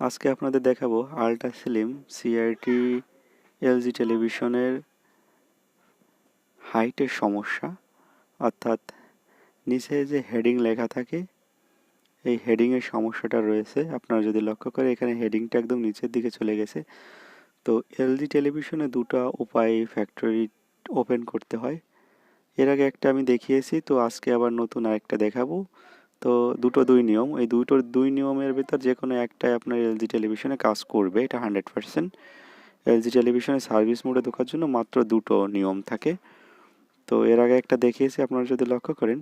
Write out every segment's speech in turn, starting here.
আজকে আপনাদের দেখাবো আল্ট্রা স্লিম সিআরটি এলজি টেলিভিশনের হাইটের সমস্যা, অর্থাৎ নিচে যে হেডিং লেখা থাকে, এই হেডিংয়ের সমস্যাটা রয়েছে। আপনারা যদি লক্ষ্য করে, এখানে হেডিংটা একদম নিচের দিকে চলে গেছে। তো এলজি টেলিভিশনে দুটো উপায় ফ্যাক্টরি ওপেন করতে হয়। এর আগে একটা আমি দেখিয়েছি, তো আজকে আবার নতুন আরেকটা দেখাবো। তো দুটো দুই নিয়ম। এই দুটোর দুই নিয়মের ভিতর যে কোনো একটাই আপনার এলজি টেলিভিশনে কাজ করবে, এটা হান্ড্রেড পার্সেন্ট এলজি টেলিভিশনে সার্ভিস মোডে ঢোকার জন্য মাত্র দুটো নিয়ম থাকে। তো এর আগে একটা দেখিয়েছি, আপনারা যদি লক্ষ্য করেন,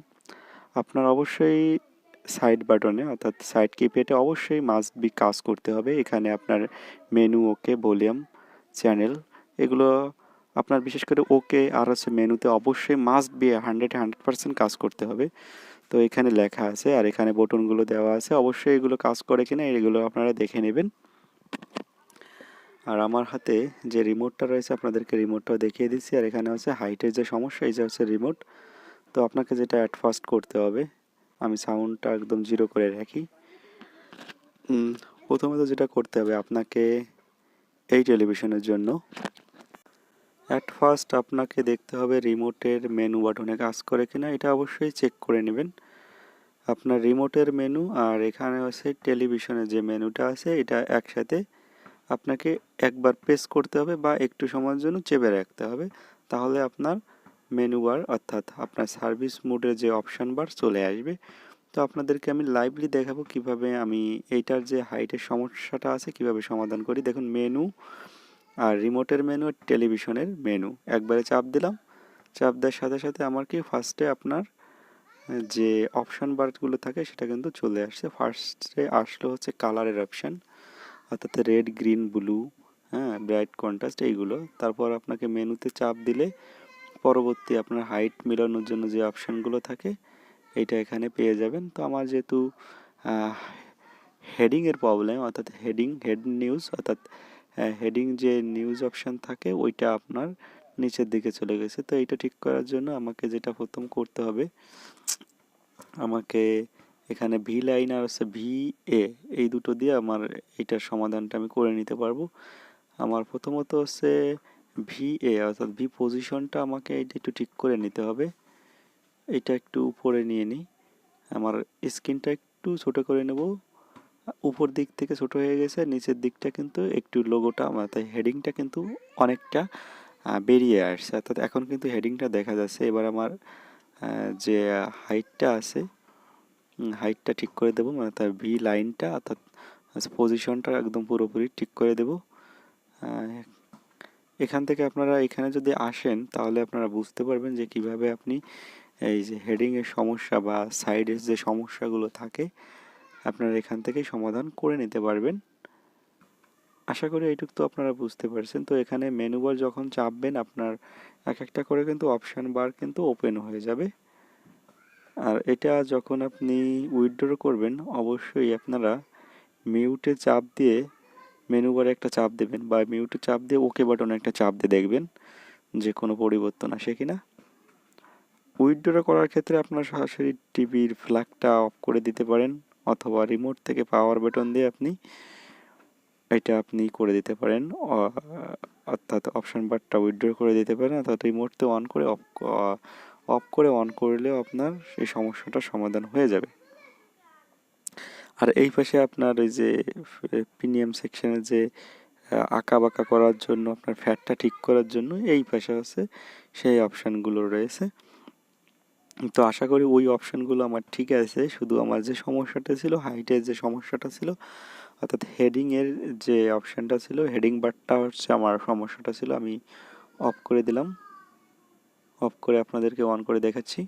আপনার অবশ্যই সাইড বাটনে অর্থাৎ সাইড কিপ্যাডে অবশ্যই মাস্ট বি কাজ করতে হবে। এখানে আপনার মেনু ওকে ভলিউম চ্যানেল এগুলো আপনার বিশেষ করে ওকে আর হচ্ছে মেনুতে অবশ্যই must be hundred hundred percent কাজ করতে হবে। তো এখানে লেখা আছে আর এখানে বটনগুলো দেওয়া আছে। অবশ্যই এগুলো কাজ করে কিনা এগুলো আপনারা দেখে নেবেন। আর আমার হাতে যে রিমোটটা রয়েছে আপনাদেরকে রিমোটটাও দেখিয়ে দিচ্ছি। আর এখানে হচ্ছে হাইটের যে সমস্যা, এই যে হচ্ছে রিমোট তো আপনাকে যেটা অ্যাট ফার্স্ট করতে হবে, আমি সাউন্ডটা একদম জিরো করে রাখি। প্রথমে তো যেটা করতে হবে আপনাকে এই টেলিভিশনের জন্য অ্যাট ফার্স্ট আপনাকে দেখতে হবে রিমোটের মেনু বাটনে কাজ করে কিনা, এটা অবশ্যই চেক করে নেবেন। আপনার রিমোটের মেনু আর এখানে হচ্ছে টেলিভিশনের যে মেনুটা আছে, এটা একসাথে আপনাকে একবার প্রেস করতে হবে বা একটু সময়ের জন্য চেপে রাখতে হবে। তাহলে আপনার মেনু বার অর্থাৎ আপনার সার্ভিস মোডের যে অপশান বার চলে আসবে। তো আপনাদেরকে আমি লাইভলি দেখাবো কীভাবে আমি এইটার যে হাইটের সমস্যাটা আছে, কীভাবে সমাধান করি। দেখুন মেনু আর রিমোটের মেনু আর টেলিভিশনের মেনু একবারে চাপ দিলাম। চাপ দেওয়ার সাথে সাথে আমার কি ফার্স্টে আপনার যে অপশান বারগুলো থাকে, সেটা কিন্তু চলে আসছে। ফার্স্টে আসলো হচ্ছে কালারের অপশান অর্থাৎ রেড গ্রিন ব্লু হ্যাঁ ব্রাইট কন্ট্রাস্ট এইগুলো। তারপর আপনাকে মেনুতে চাপ দিলে পরবর্তী আপনার হাইট মেলানোর জন্য যে অপশানগুলো থাকে, এটা এখানে পেয়ে যাবেন। তো আমার যেহেতু হেডিংয়ের প্রবলেম অর্থাৎ হেডিং হেড নিউজ অর্থাৎ হেডিং যে নিউজ অপশান থাকে, ওইটা আপনার নিচের দিকে চলে গেছে। তো এইটা ঠিক করার জন্য আমাকে যেটা প্রথম করতে হবে, আমাকে এখানে ভি লাইন আর হচ্ছে ভি এ এই দুটো দিয়ে আমার এইটার সমাধানটা আমি করে নিতে পারব। আমার প্রথমত হচ্ছে ভি এ অর্থাৎ ভি পজিশনটা আমাকে এইটা একটু ঠিক করে নিতে হবে। এটা একটু উপরে নিয়ে নিই। আমার স্ক্রিনটা একটু ছোট করে নেব। উপর দিক থেকে ছোট হয়ে গেছে, নিচের দিকটা কিন্তু একটু লোগোটা তাই হেডিংটা কিন্তু অনেকটা বেরিয়ে আসছে। অর্থাৎ এখন কিন্তু হেডিংটা দেখা যাচ্ছে। এবার আমার যে হাইটটা আছে হাইটটা ঠিক করে দেবো মানে তার ভি লাইনটা অর্থাৎ পজিশনটা একদম পুরোপুরি ঠিক করে দেবো। এখান থেকে আপনারা এখানে যদি আসেন, তাহলে আপনারা বুঝতে পারবেন যে কীভাবে আপনি এই যে হেডিংয়ের সমস্যা বা সাইডের যে সমস্যাগুলো থাকে আপনারা এখান থেকেই সমাধান করে নিতে পারবেন। আশা করি এইটুকু তো আপনারা বুঝতে পারছেন। তো এখানে মেনু বার যখন চাপবেন, আপনার এক একটা করে কিন্তু অপশান বার কিন্তু ওপেন হয়ে যাবে। আর এটা যখন আপনি উইথড্র করবেন, অবশ্যই আপনারা মিউটে চাপ দিয়ে মেনু বারে একটা চাপ দেবেন বা মিউটে চাপ দিয়ে ওকে বাটনে একটা চাপ দিয়ে দেখবেন যে কোনো পরিবর্তন আসে কি না উইথড্র করার ক্ষেত্রে আপনার সরাসরি টিভির ফ্ল্যাগটা অফ করে দিতে পারেন। অথবা রিমোট থেকে পাওয়ার বাটন দিয়ে আপনি এটা আপনি করে দিতে পারেন। অর্থাৎ অপশন বারটা উইথড্র করে দিতে পারেন। অর্থাৎ রিমোটতে অন করে অফ অফ করে অন করলেও আপনার সেই সমস্যাটার সমাধান হয়ে যাবে। আর এই পাশে আপনার ওই যে প্রিমিয়াম সেকশনের যে আঁকা বাঁকা করার জন্য, আপনার ফ্যাটটা ঠিক করার জন্য এই পাশে আছে, সেই অপশানগুলো রয়েছে। তো আশা করি ওই অপশানগুলো আমার ঠিক আছে। শুধু আমার যে সমস্যাটা ছিল হাইটের যে সমস্যাটা ছিল, অর্থাৎ হেডিংয়ের যে অপশানটা ছিল হেডিং বারটা হচ্ছে আমার সমস্যাটা ছিল, আমি অফ করে দিলাম। অফ করে আপনাদেরকে অন করে দেখাচ্ছি।